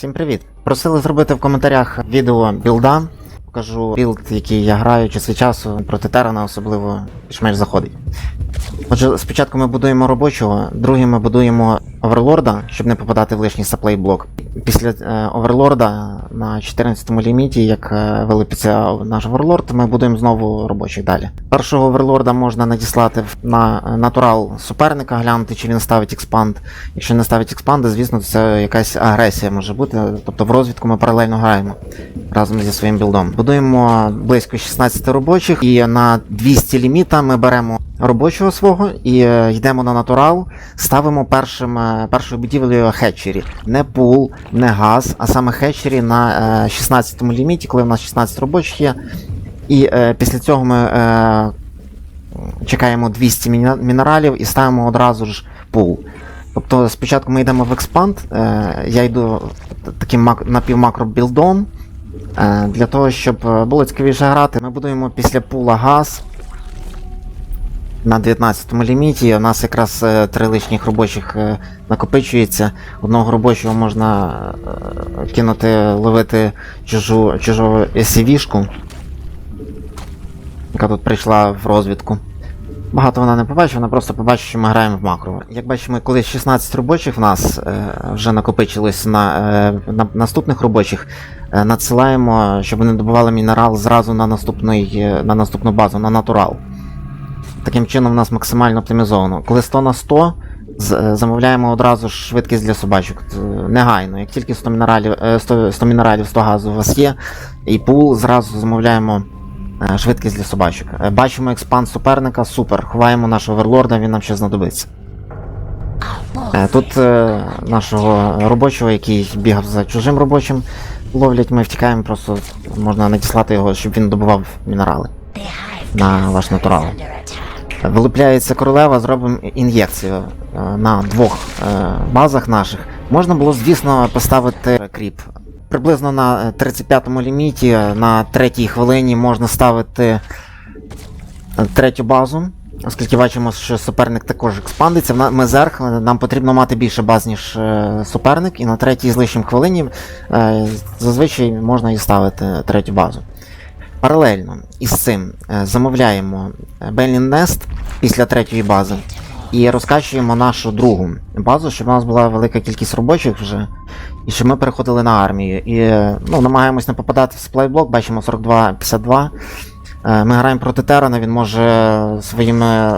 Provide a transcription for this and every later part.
Всім привіт! Просили зробити в коментарях відео білда. Покажу білд, який я граю час від часу проти Терана, особливо більш-менш заходить. Отже, спочатку ми будуємо робочого, другим ми будуємо оверлорда, щоб не попадати в лишній саплей блок. Після е, оверлорда на 14 ліміті, як е, вилипиться наш оверлорд, ми будуємо знову робочих далі. Першого оверлорда можна надіслати на е, натурал суперника, глянути, чи він ставить експанд. Якщо не ставить експанди, звісно, це якась агресія може бути. Тобто в розвідку ми паралельно граємо разом зі своїм білдом. Будуємо близько 16 робочих, і на 200 ліміта ми беремо робочого свого і е, йдемо на натурал, ставимо першим, е, першою будівлею хетчері. Не пул, не газ, а саме хетчері на е, 16 ліміті, коли в нас 16 робочих є. І після цього ми чекаємо 200 мінералів і ставимо одразу ж пул. Тобто спочатку ми йдемо в експанд, я йду таким мак- напівмакро-білдом. Для того, щоб було цікавіше грати, ми будуємо після пула газ на 19 ліміті. У нас якраз е, три лишніх робочих е, накопичується. Одного робочого можна е, кинути, ловити чужу, чужу SCV-шку, яка тут прийшла в розвідку. Багато вона не побачить, вона просто побачить, що ми граємо в макро. Як бачимо, коли 16 робочих в нас е, вже накопичилось на, е, на наступних робочих, е, надсилаємо, щоб вони добували мінерал зразу на, наступний, на наступну базу, на натурал. Таким чином, в нас максимально оптимізовано. Коли 100 на 100, е, замовляємо одразу ж швидкість для собачок. Негайно. Як тільки 100 мінералів, е, 100, 100 мінералів, 100 газу у вас є, і пул, зразу замовляємо е, швидкість для собачок. Е, Бачимо експанд суперника, супер. Ховаємо нашого верлорда, він нам ще знадобиться. Е, Тут е, нашого робочого, який бігав за чужим робочим, ловлять, ми втікаємо, просто можна надіслати його, щоб він добував мінерали на ваш натурал. Вилупляється королева, зробимо ін'єкцію е, на двох е, базах наших. Можна було, звісно, поставити кріп. Приблизно на 35-му ліміті, е, на третій хвилині можна ставити третю базу. Оскільки бачимо, що суперник також експандиться, ми зерх, нам потрібно мати більше баз, ніж суперник, і на третій з лишнім хвилині зазвичай можна і ставити третю базу. Паралельно із цим е, замовляємо Бенлін Nest після третьої бази і розкачуємо нашу другу базу, щоб у нас була велика кількість робочих вже, і щоб ми переходили на армію. І е, ну, намагаємось не попадати в сплайблок, бачимо 42-52. Е, Ми граємо проти Терана, він може своїми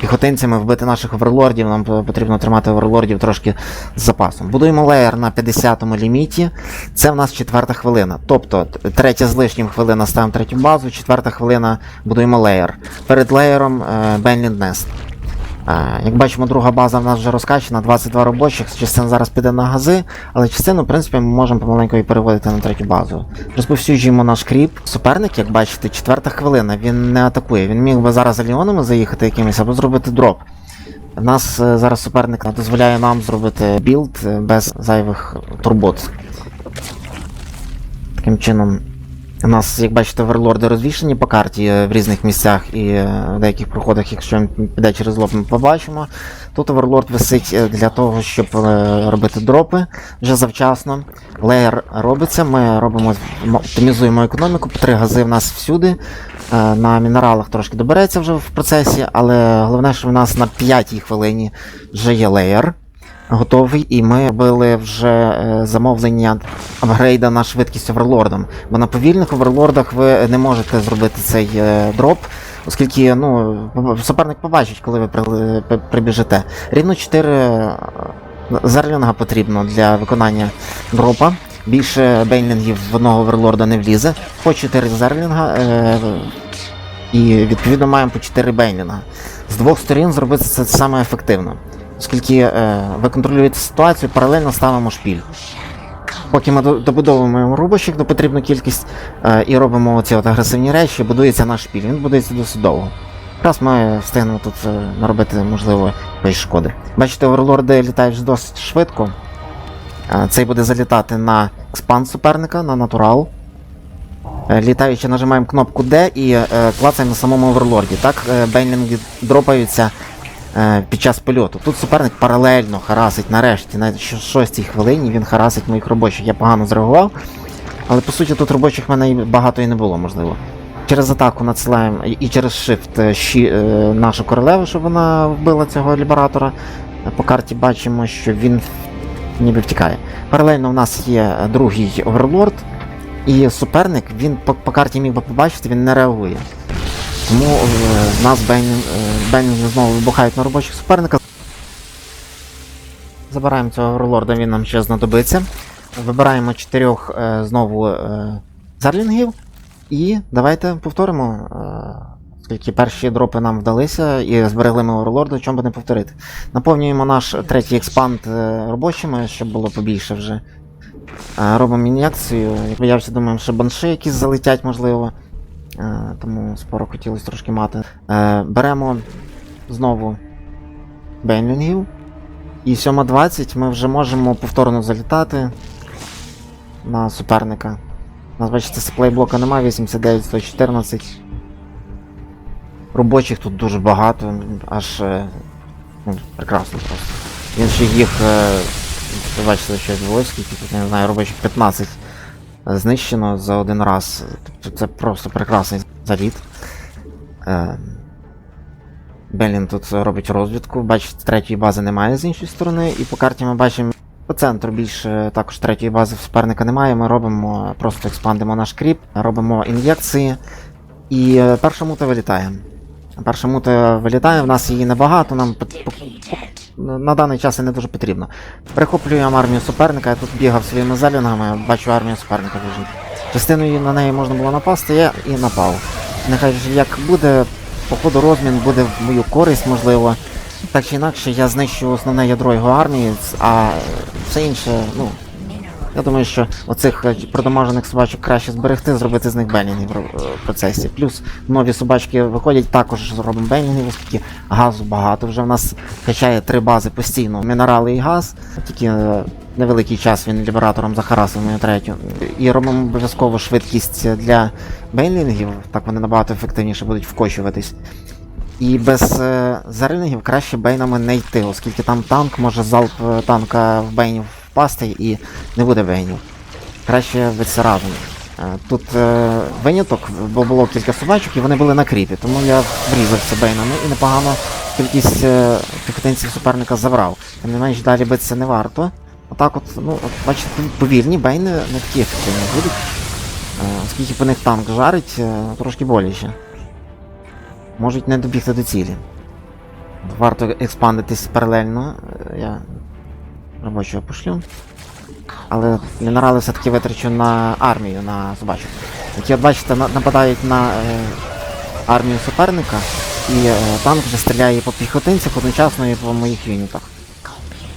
піхотинцями вбити наших оверлордів, нам потрібно тримати оверлордів трошки з запасом. Будуємо леєр на 50-му ліміті. Це в нас четверта хвилина. Тобто третя з лишнім хвилина ставимо третю базу, четверта хвилина будуємо леєр. Перед леєром е, Бенлінд Нест. Як бачимо, друга база в нас вже розкачана, 22 робочих, частина зараз піде на гази, але частину, в принципі, ми можемо помаленьку і переводити на третю базу. Розповсюджуємо наш кріп. Суперник, як бачите, четверта хвилина, він не атакує. Він міг би зараз за ліонами заїхати якимось або зробити дроп. У нас е, зараз суперник дозволяє нам зробити білд е, без зайвих турбот. Таким чином, у нас, як бачите, верлорди розвішені по карті е, в різних місцях і е, в деяких проходах, якщо він піде через лоб, ми побачимо. Тут оверлорд висить е, для того, щоб робити дропи вже завчасно. Леєр робиться, ми робимо, оптимізуємо економіку, три гази в нас всюди. На мінералах трошки добереться вже в процесі, але головне, що в нас на п'ятій хвилині вже є леєр готовий, і ми робили вже е, замовлення апгрейда на швидкість оверлордом. Бо на повільних оверлордах ви не можете зробити цей е, дроп, оскільки ну, суперник побачить, коли ви при- при- прибіжите. Рівно 4 зерлінга потрібно для виконання дропа. Більше бейнлінгів в одного оверлорда не влізе. По 4 зерлінга. Е, і відповідно маємо по 4 бейнлінга. З двох сторін зробити це саме ефективно. Оскільки е, ви контролюєте ситуацію, паралельно ставимо шпіль. Поки ми до- добудовуємо рубощик до потрібну кількість е, і робимо ці от агресивні речі, будується наш шпіль. Він будується досить довго. Раз ми встигнемо тут е, наробити, можливо, якоїсь шкоди. Бачите, оверлорди літають досить швидко. Е, цей буде залітати на експанд суперника, на натурал. Е, Літаючи, нажимаємо кнопку D і е, клацаємо на самому оверлорді. Так, е, бейнлінги дропаються під час польоту. Тут суперник паралельно харасить нарешті, на щ- шостій хвилині він харасить моїх робочих. Я погано зреагував. Але по суті тут робочих в мене багато і не було, можливо. Через атаку надсилаємо і- через shift е, щі, е, нашу королеву, щоб вона вбила цього лібератора. Е, По карті бачимо, що він ніби втікає. Паралельно в нас є е, другий оверлорд, і суперник, він по, по карті міг би побачити, він не реагує. Тому е, нас Беннінг, е, знову вибухають на робочих суперника. Забираємо цього оверлорда, він нам ще знадобиться. Вибираємо чотирьох е, знову е, зарлінгів. І давайте повторимо, е, оскільки перші дропи нам вдалися і зберегли ми оверлорда, чому би не повторити. Наповнюємо наш третій експанд е, робочими, щоб було побільше вже. Е, робимо ін'єкцію. Я вже думаю, що банши якісь залетять, можливо. Е, тому споро хотілося трошки мати. Е, беремо знову бенлінгів. І 7.20 ми вже можемо повторно залітати на суперника. У нас, бачите, сплейблока немає, 89, 114. Робочих тут дуже багато, аж е, ну, прекрасно просто. Він ще їх, бачите, що відбулося, скільки я не знаю, робочих 15 знищено за один раз. Тобто це просто прекрасний заліт. Е, Белін тут робить розвідку. Бачите, третьої бази немає з іншої сторони, і по карті ми бачимо по центру більше також третьої бази суперника немає. Ми робимо, просто експандимо наш кріп, робимо ін'єкції. І е, перша мута вилітає. Перша мута вилітає, в нас її небагато, нам на даний час і не дуже потрібно. Прихоплюємо армію суперника, я тут бігав своїми зелінгами, бачу армію суперника біжить. Частиною на неї можна було напасти, я і напав. Нехай ж як буде, походу розмін буде в мою користь, можливо. Так чи інакше, я знищу основне ядро його армії, а все інше, ну. Я думаю, що оцих е, продамажених собачок краще зберегти, зробити з них бенінги в е, процесі. Плюс нові собачки виходять, також зробимо бенінги, оскільки газу багато. Вже в нас качає три бази постійно: мінерали і газ. Тільки е, невеликий час він лібератором захарасив мою третю. І робимо обов'язково швидкість для бейнлінгів, так вони набагато ефективніше будуть вкочуватись. І без е, зарильників краще бейнами не йти, оскільки там танк може залп танка в бейнів впасти і не буде бейнів. Краще битися разом. Е, Тут е, виняток, бо було кілька собачок і вони були на тому я врізався бейнами і непогано кількість е, піхотинців суперника забрав. Тим не менш далі битися не варто. Отак от, ну, от, бачите, повільні бейни не такі ефективні будуть. Е, Оскільки по них танк жарить, е, трошки боляче можуть не добігти до цілі. Варто експандитись паралельно. е, Я робочого пошлю. Але мінерали все-таки витрачу на армію, на собачок. Які, от бачите, на- нападають на е, армію суперника, і е, танк вже стріляє по піхотинцях одночасно і по моїх юнітах.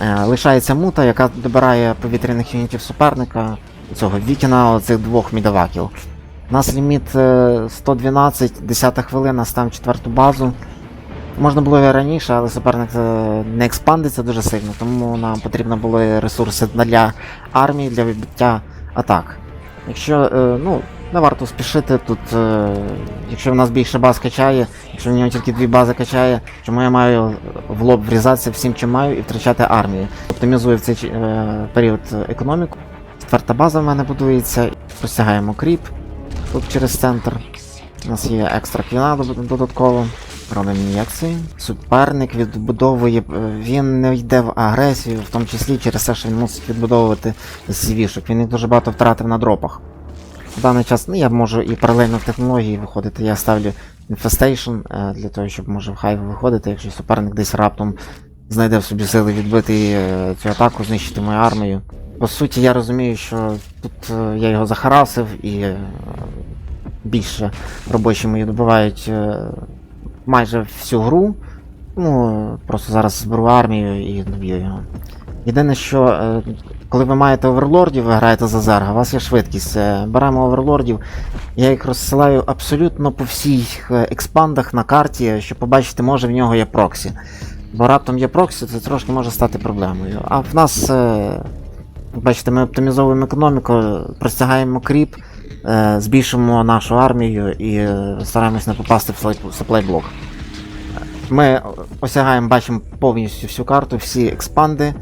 Е, лишається мута, яка добирає повітряних юнітів суперника, цього Вікіна, оцих двох мідаваків. У нас ліміт е, 112, 10 хвилина, ставимо четверту базу. Можна було і раніше, але суперник е, не експандиться дуже сильно, тому нам потрібно були ресурси для армії, для відбиття атак. Якщо, е, ну, не варто спішити тут, е, якщо в нас більше баз качає, якщо в нього тільки дві бази качає, чому я маю в лоб врізатися всім, чим маю, і втрачати армію. Оптимізую в цей період економіку. Четверта база в мене будується, посягаємо кріп тут через центр. У нас є екстра квіна дод- додатково. Робимо ін'єкції. Суперник відбудовує, е, він не йде в агресію, в тому числі через те, що він мусить відбудовувати CV-шок. Він їх дуже багато втратив на дропах. В даний час, ну я можу і паралельно в технології виходити. Я ставлю е, для того, щоб може в хайв виходити, якщо суперник десь раптом знайде в собі сили відбити е, цю атаку, знищити мою армію. По суті, я розумію, що тут е, я його захарасив і більше робочі мої добивають е, майже всю гру. Ну, просто зараз зберу армію і доб'ю його. Єдине, що е, коли ви маєте оверлордів, ви граєте за зерга, у вас є швидкість. Е, Беремо оверлордів, я їх розсилаю абсолютно по всіх е, експандах на карті, щоб побачити, може в нього є проксі. Бо раптом є проксі, це трошки може стати проблемою. А в нас, бачите, ми оптимізовуємо економіку, простягаємо кріп, е, збільшуємо нашу армію і е, стараємось не попасти в слай- supply блок. Ми осягаємо, бачимо повністю всю карту, всі експанди.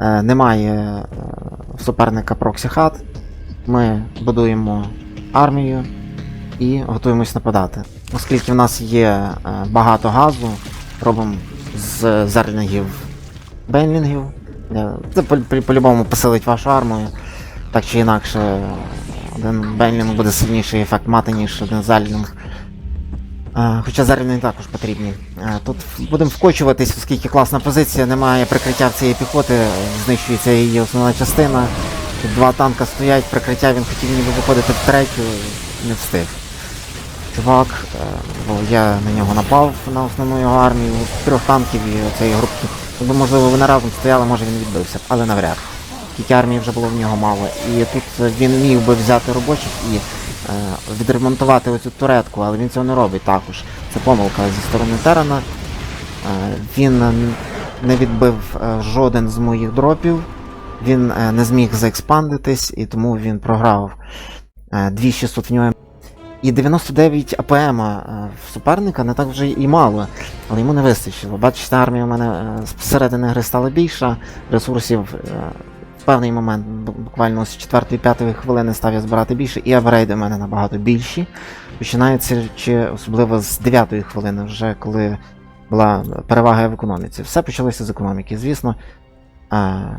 Е, немає суперника проксі хат. Ми будуємо армію і готуємось нападати. Оскільки в нас є багато газу, робимо з зернingів бенлінгів. Це по- по- по-любому посилить вашу армію. Так чи інакше, один бенлінг буде сильніший ефект мати, ніж один зальнінг. Хоча зерни також потрібні. Тут будемо вкочуватись, оскільки класна позиція, немає прикриття в цієї піхоти, знищується її основна частина. Тут два танка стоять, прикриття він хотів ніби виходити в третю, не встиг. Чувак, е, бо я на нього напав на основну його армію, трьох танків і оцеї групки. Якби, можливо, вони разом стояли, може він відбився, але навряд. Тільки армії вже було в нього мало. І тут е, він міг би взяти робочих і е, відремонтувати оцю туретку, але він цього не робить також. Це помилка зі сторони Терена. Е, він не відбив е, жоден з моїх дропів. Він е, не зміг заекспандитись, і тому він програв. Е, 2600 в нього. І 99 АПМ е, в суперника не так вже і мало, але йому не вистачило. Бачите, армія у мене е, зсередини гри стала більша, ресурсів певний момент, буквально з 4-5 хвилини став я збирати більше, і апгрейди у мене набагато більші. Починається чи особливо з 9 хвилини, вже коли була перевага в економіці. Все почалося з економіки, звісно. Е,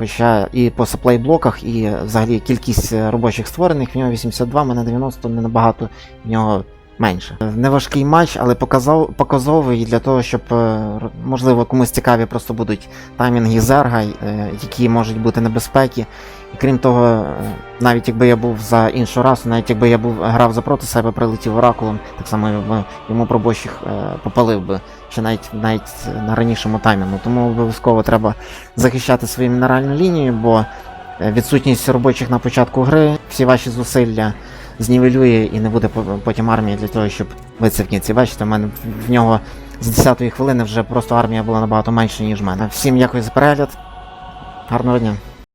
Хоча і по саплей-блоках, і взагалі кількість робочих створених, в нього 82, в мене 90, не набагато, в нього менше. Е, Неважкий матч, але показов, показовий для того, щоб, е, можливо, комусь цікаві просто будуть таймінги зерга, е, які можуть бути небезпеки. І крім того, навіть якби я був за іншу расу, навіть якби я був грав за проти себе, прилетів оракулом, так само я йому пробочих е, попалив би, чи навіть навіть на ранішому таймінгу. Тому обов'язково треба захищати свою мінеральну лінію, бо відсутність робочих на початку гри, всі ваші зусилля знівелює і не буде потім армії для того, щоб битися. Бачите, в мене в нього з 10-ї хвилини вже просто армія була набагато менша, ніж в мене. Всім дякую за перегляд. Гарного дня.